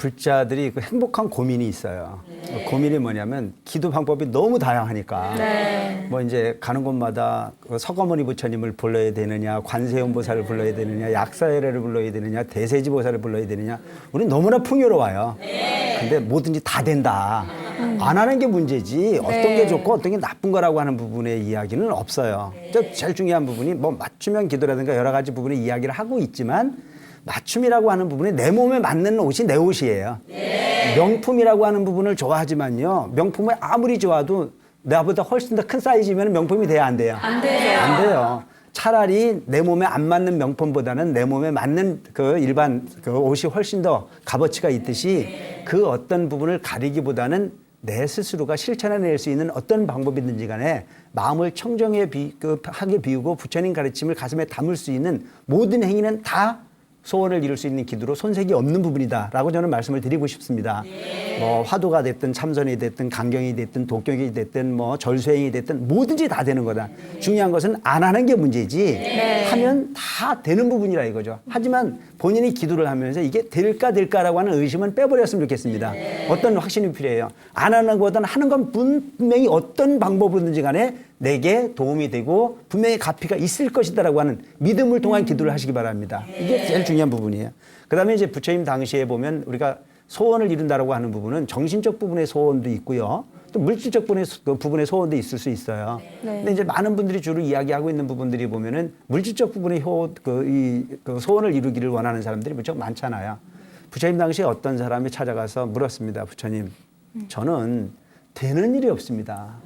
불자들이 그 행복한 고민이 있어요. 그 고민이 뭐냐면 기도 방법이 너무 다양하니까 뭐 이제 가는 곳마다 그 서거머니 부처님을 불러야 되느냐, 관세음 보살을 불러야 되느냐, 약사회를 불러야 되느냐, 대세지 보살을 불러야 되느냐, 우리 너무나 풍요로워요. 근데 뭐든지 다 된다. 안 하는 게 문제지 어떤 게 좋고 어떤 게 나쁜 거라고 하는 부분의 이야기는 없어요. 저 제일 중요한 부분이 뭐 맞춤형 기도라든가 여러 가지 부분의 이야기를 하고 있지만 맞춤이라고 하는 부분이 내 몸에 맞는 옷이 내 옷이에요. 명품이라고 하는 부분을 좋아하지만요. 명품을 아무리 좋아도 나보다 훨씬 더 큰 사이즈면 명품이 돼야 안 돼요. 안 돼요. 안 돼요. 차라리 내 몸에 안 맞는 명품보다는 내 몸에 맞는 그 일반 그 옷이 훨씬 더 값어치가 있듯이 그 어떤 부분을 가리기보다는 내 스스로가 실천해낼 수 있는 어떤 방법이든지 간에 마음을 청정해 비, 그, 하게 비우고 부처님 가르침을 가슴에 담을 수 있는 모든 행위는 다 소원을 이룰 수 있는 기도로 손색이 없는 부분이다라고 저는 말씀을 드리고 싶습니다. 뭐 화두가 됐든 참선이 됐든 강경이 됐든 독경이 됐든 뭐 절수행이 됐든 뭐든지 다 되는 거다. 중요한 것은 안 하는 게 문제지 하면 다 되는 부분이라 이거죠. 하지만 본인이 기도를 하면서 이게 될까 될까라고 하는 의심은 빼버렸으면 좋겠습니다. 어떤 확신이 필요해요. 안 하는 것보다는 하는 건 분명히 어떤 방법으로든지 간에 내게 도움이 되고 분명히 가피가 있을 것이다라고 하는 믿음을 통한 기도를 하시기 바랍니다. 이게 제일 중요한 부분이에요. 그다음에 이제 부처님 당시에 보면 우리가 소원을 이룬다라고 하는 부분은 정신적 부분의 소원도 있고요. 또 물질적 부분의, 소- 그 부분의 소원도 있을 수 있어요. 네. 근데 이제 많은 분들이 주로 이야기하고 있는 부분들이 보면은 물질적 부분의 효, 그, 이, 그 소원을 이루기를 원하는 사람들이 무척 많잖아요. 부처님 당시에 어떤 사람이 찾아가서 물었습니다. 부처님, 저는 되는 일이 없습니다.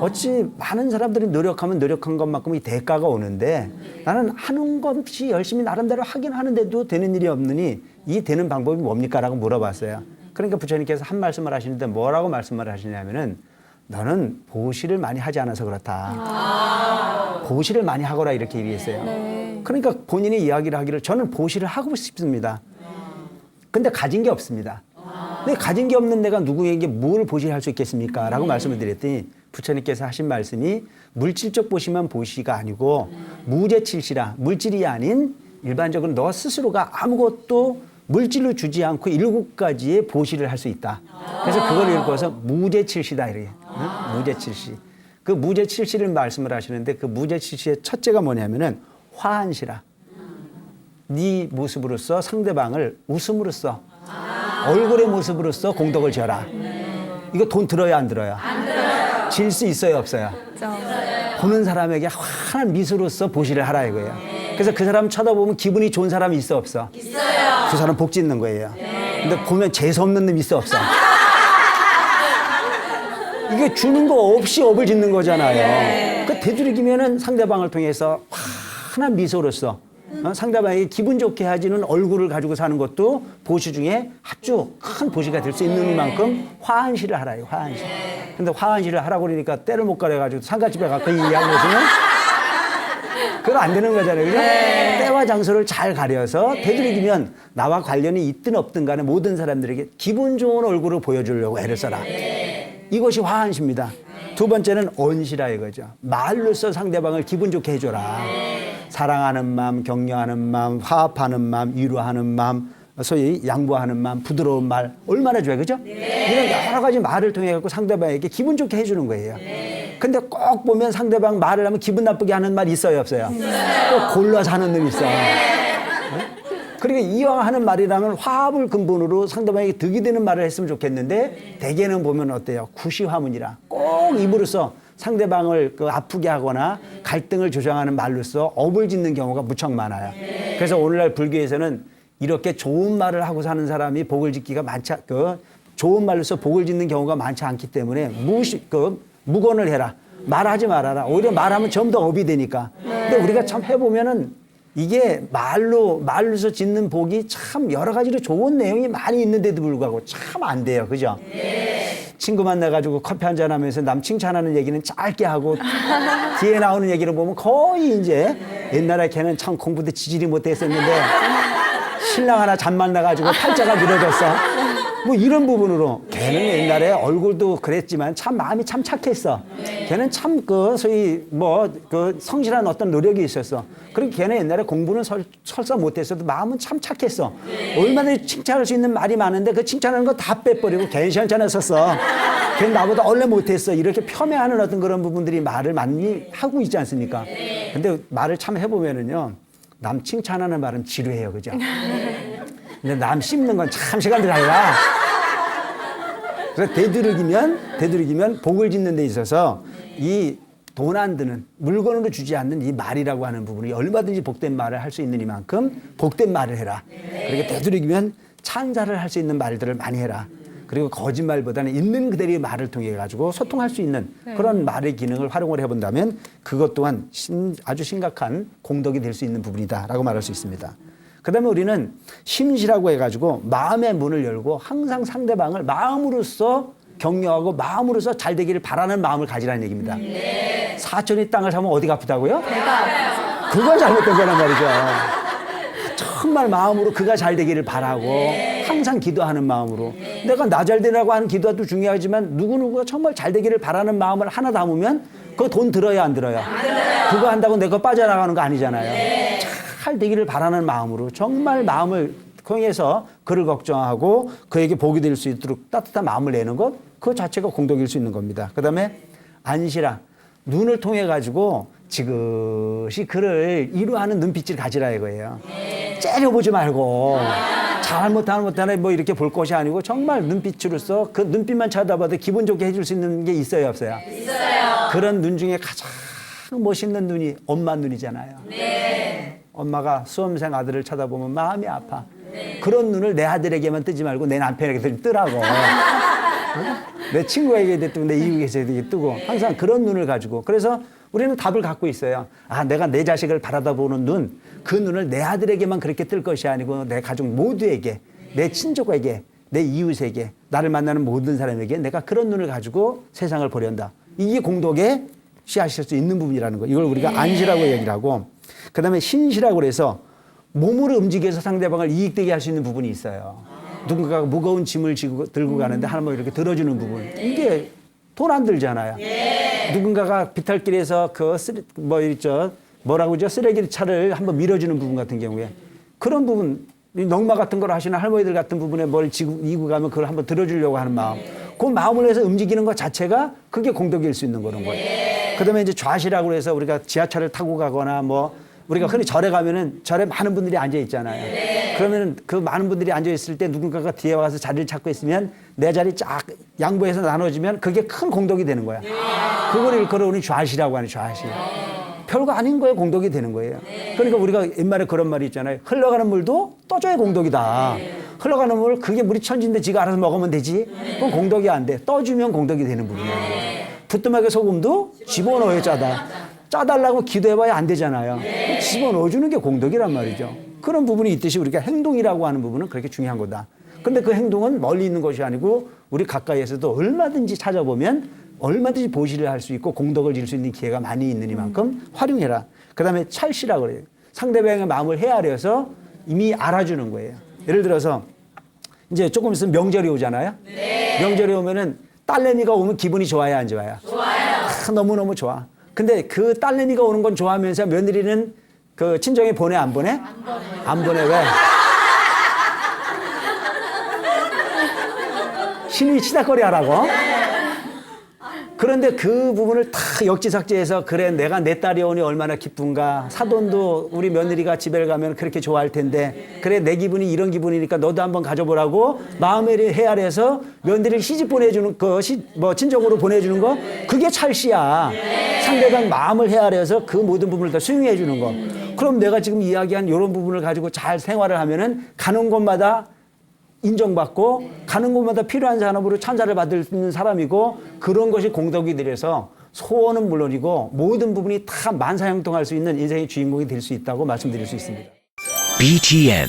어찌 많은 사람들이 노력하면 노력한 것만큼의 대가가 오는데 나는 하는 것이 열심히 나름대로 하긴 하는데도 되는 일이 없느니 이 되는 방법이 뭡니까? 라고 물어봤어요. 그러니까 부처님께서 한 말씀을 하시는데 뭐라고 말씀을 하시냐면은 너는 보시를 많이 하지 않아서 그렇다. 보시를 많이 하거라 이렇게 얘기했어요. 그러니까 본인이 이야기를 하기를 저는 보시를 하고 싶습니다. 근데 가진 게 없습니다. 근데 가진 게 없는 내가 누구에게 뭘 보시할 수 있겠습니까? 라고 말씀을 드렸더니 부처님께서 하신 말씀이 물질적 보시만 보시가 아니고 무제칠시라 물질이 아닌 일반적으로 너 스스로가 아무것도 물질로 주지 않고 일곱 가지의 보시를 할 수 있다. 그래서 그걸 읽어서 무제칠시다 이렇게 응? 무제칠시. 그 무제칠시를 말씀을 하시는데 그 무제칠시의 첫째가 뭐냐면은 화한시라. 네 모습으로서 상대방을 웃음으로써 얼굴의 모습으로써 공덕을 지어라. 이거 돈 들어요 안 들어요? 질 수 있어요 없어요? 보는 사람에게 환한 미소로서 보시를 하라 이거예요. 그래서 그 사람 쳐다보면 기분이 좋은 사람이 있어 없어? 있어요. 그 사람 복 짓는 거예요. 근데 보면 재수 없는 놈 있어 없어? 이게 주는 거 없이 업을 짓는 거잖아요. 그 되도록이면은 상대방을 통해서 환한 미소로서 어? 상대방에게 기분 좋게 하지는 얼굴을 가지고 사는 것도 보시 중에 아주 큰 보시가 될 수 있는 만큼 화한시를 하라요, 화한시. 근데 화한시를 하라고 그러니까 때를 못 가려가지고 상가집에 가까이 이야기하시면 그건 안 되는 거잖아요. 그죠? 때와 장소를 잘 가려서 되도록이면 나와 관련이 있든 없든 간에 모든 사람들에게 기분 좋은 얼굴을 보여주려고 애를 써라. 이것이 화한시입니다. 두 번째는 언시라 이거죠. 말로써 상대방을 기분 좋게 해줘라. 사랑하는 마음, 격려하는 마음, 화합하는 마음, 위로하는 마음, 소위 양보하는 마음, 부드러운 말 얼마나 좋아요, 그죠? 이런 여러 가지 말을 통해 갖고 상대방에게 기분 좋게 해주는 거예요. 근데 꼭 보면 상대방 말을 하면 기분 나쁘게 하는 말 있어요, 없어요? 꼭 골라서 하는 놈 있어. 그러니까 이왕 하는 말이라면 화합을 근본으로 상대방에게 득이 되는 말을 했으면 좋겠는데 대개는 보면 어때요? 구시화문이라 꼭 입으로써 상대방을 그 아프게 하거나 갈등을 조장하는 말로써 업을 짓는 경우가 무척 많아요. 그래서 오늘날 불교에서는 이렇게 좋은 말을 하고 사는 사람이 복을 짓기가 많지 않- 그 좋은 말로써 복을 짓는 경우가 많지 않기 때문에 무시 그 무건을 해라 말하지 말아라 오히려 말하면 좀더 업이 되니까. 근데 우리가 참 해보면은 이게 말로 말로서 짓는 복이 참 여러 가지로 좋은 내용이 많이 있는데도 불구하고 참 안 돼요, 그죠? 친구 만나가지고 커피 한잔 하면서 남 칭찬하는 얘기는 짧게 하고 뒤에 나오는 얘기를 보면 거의 이제 옛날에 걔는 참 공부도 지질이 못했었는데 신랑 하나 잠 만나가지고 팔자가 늘어졌어. 뭐 이런 부분으로 걔는 옛날에 얼굴도 그랬지만 참 마음이 참 착했어. 걔는 참 그 소위 뭐 그 성실한 어떤 노력이 있었어. 그리고 걔는 옛날에 공부는 설, 설사 못했어도 마음은 참 착했어. 얼마든지 칭찬할 수 있는 말이 많은데 그 칭찬하는 거 다 빼버리고 괜찮잖았었어. 걔는 나보다 원래 못했어. 이렇게 폄훼하는 어떤 그런 부분들이 말을 많이 하고 있지 않습니까? 근데 말을 참 해보면은요. 남 칭찬하는 말은 지루해요. 그죠? 근데 남 씹는 건 참 시간 들어가. 그래서 되도록이면 되도록이면 복을 짓는 데 있어서 이 돈 안 드는 물건으로 주지 않는 이 말이라고 하는 부분이 얼마든지 복된 말을 할 수 있는 이만큼 복된 말을 해라. 그리고 되도록이면 찬사를 할 수 있는 말들을 많이 해라. 그리고 거짓말보다는 있는 그대로의 말을 통해 가지고 소통할 수 있는 그런 말의 기능을 활용을 해본다면 그것 또한 신- 아주 심각한 공덕이 될 수 있는 부분이다라고 말할 수 있습니다. 그 다음에 우리는 심시라고 해가지고 마음의 문을 열고 항상 상대방을 마음으로써 격려하고 마음으로써 잘 되기를 바라는 마음을 가지라는 얘기입니다. 사촌이 땅을 사면 어디가 아프다고요? 그건 잘못된 거란 말이죠. 정말 마음으로 그가 잘 되기를 바라고 항상 기도하는 마음으로 내가 나 잘 되라고 하는 기도도 중요하지만 누구누구가 정말 잘 되기를 바라는 마음을 하나 담으면 그거 돈 들어야 안 들어요? 그거 한다고 내가 빠져나가는 거 아니잖아요. 잘 되기를 바라는 마음으로 정말 마음을 통해서 그를 걱정하고 그에게 복이 될 수 있도록 따뜻한 마음을 내는 것, 그 자체가 공덕일 수 있는 겁니다. 그 다음에 안시라. 눈을 통해 가지고 지그시 그를 이루하는 눈빛을 가지라 이거예요. 째려보지 말고 잘못하는 못하네 뭐 이렇게 볼 것이 아니고 정말 눈빛으로서 그 눈빛만 쳐다봐도 기분 좋게 해줄 수 있는 게 있어요 없어요? 있어요. 그런 눈 중에 가장 멋있는 눈이 엄마 눈이잖아요. 엄마가 수험생 아들을 쳐다보면 마음이 아파. 그런 눈을 내 아들에게만 뜨지 말고 내 남편에게 뜨라고. 내 친구에게 뜨고 내 이웃에게 뜨고 항상 그런 눈을 가지고 그래서 우리는 답을 갖고 있어요. 아 내가 내 자식을 바라다보는 눈, 그 눈을 내 아들에게만 그렇게 뜰 것이 아니고 내 가족 모두에게, 내 친족에게, 내 이웃에게, 나를 만나는 모든 사람에게 내가 그런 눈을 가지고 세상을 보련다. 이게 공덕의 씨앗일 수 있는 부분이라는 거. 이걸 우리가 안시라고 얘기를 하고 그 다음에 신시라고 그래서 몸으로 움직여서 상대방을 이익되게 할 수 있는 부분이 있어요. 누군가가 무거운 짐을 지고 들고 가는데 하나만 이렇게 들어주는 부분. 이게 돈 안 들잖아요. 누군가가 비탈길에서 그 쓰레, 뭐 있죠 뭐라고 죠 쓰레기 차를 한번 밀어주는 부분 같은 경우에 그런 부분 이 넝마 같은 걸 하시는 할머니들 같은 부분에 뭘 지고 이고 가면 그걸 한번 들어주려고 하는 마음. 그 마음을 해서 움직이는 것 자체가 그게 공덕일 수 있는 거는 거예요. 그다음에 이제 좌시라고 해서 우리가 지하철을 타고 가거나 뭐 우리가 흔히 절에 가면은 절에 많은 분들이 앉아 있잖아요. 그러면은 그 많은 분들이 앉아 있을 때 누군가가 뒤에 와서 자리를 찾고 있으면 내 자리 쫙 양보해서 나눠주면 그게 큰 공덕이 되는 거야. 그걸 일컬어오니 좌시라고 하는 좌시. 별거 아닌 거에 공덕이 되는 거예요. 그러니까 우리가 옛말에 그런 말이 있잖아요. 흘러가는 물도 떠줘야 공덕이다. 흘러가는 물 그게 물이 천진데 지가 알아서 먹으면 되지. 그건 공덕이 안 돼. 떠주면 공덕이 되는 부분이에요. 부뚜막에 소금도 집어넣어야 짜다. 짜달라고 기도해봐야 안 되잖아요. 집어 넣어주는 게 공덕이란 말이죠. 그런 부분이 있듯이 우리가 행동이라고 하는 부분은 그렇게 중요한 거다. 근데 그 행동은 멀리 있는 것이 아니고 우리 가까이에서도 얼마든지 찾아보면 얼마든지 보시를 할 수 있고 공덕을 질수 있는 기회가 많이 있는 이만큼 활용해라. 그 다음에 찰시라 그래요. 상대방의 마음을 헤아려서 이미 알아주는 거예요. 예를 들어서 이제 조금 있으면 명절이 오잖아요. 명절이 오면은 딸내미가 오면 기분이 좋아요, 안 좋아요? 좋아요. 너무너무 좋아. 근데 그 딸내미가 오는 건 좋아하면서 며느리는 그 친정에 보내, 안 보내? 안 보내. 안 보내, 왜? 신이 치닥거리 하라고? 그런데 그 부분을 다 역지삭지해서 그래 내가 내 딸이 오니 얼마나 기쁜가 사돈도 우리 며느리가 집에 가면 그렇게 좋아할 텐데 그래 내 기분이 이런 기분이니까 너도 한번 가져보라고 마음을 헤아려서 며느리를 시집 보내주는 거뭐 친정으로 보내주는 거 그게 찰시야 상대방 마음을 헤아려서 그 모든 부분을 다 수용해 주는 거 그럼 내가 지금 이야기한 이런 부분을 가지고 잘 생활을 하면은 가는 곳마다 인정받고 가는 곳마다 필요한 산업으로 찬사를 받을 수 있는 사람이고 그런 것이 공덕이 되려서 소원은 물론이고 모든 부분이 다 만사형통할 수 있는 인생의 주인공이 될 수 있다고 말씀드릴 수 있습니다. BTN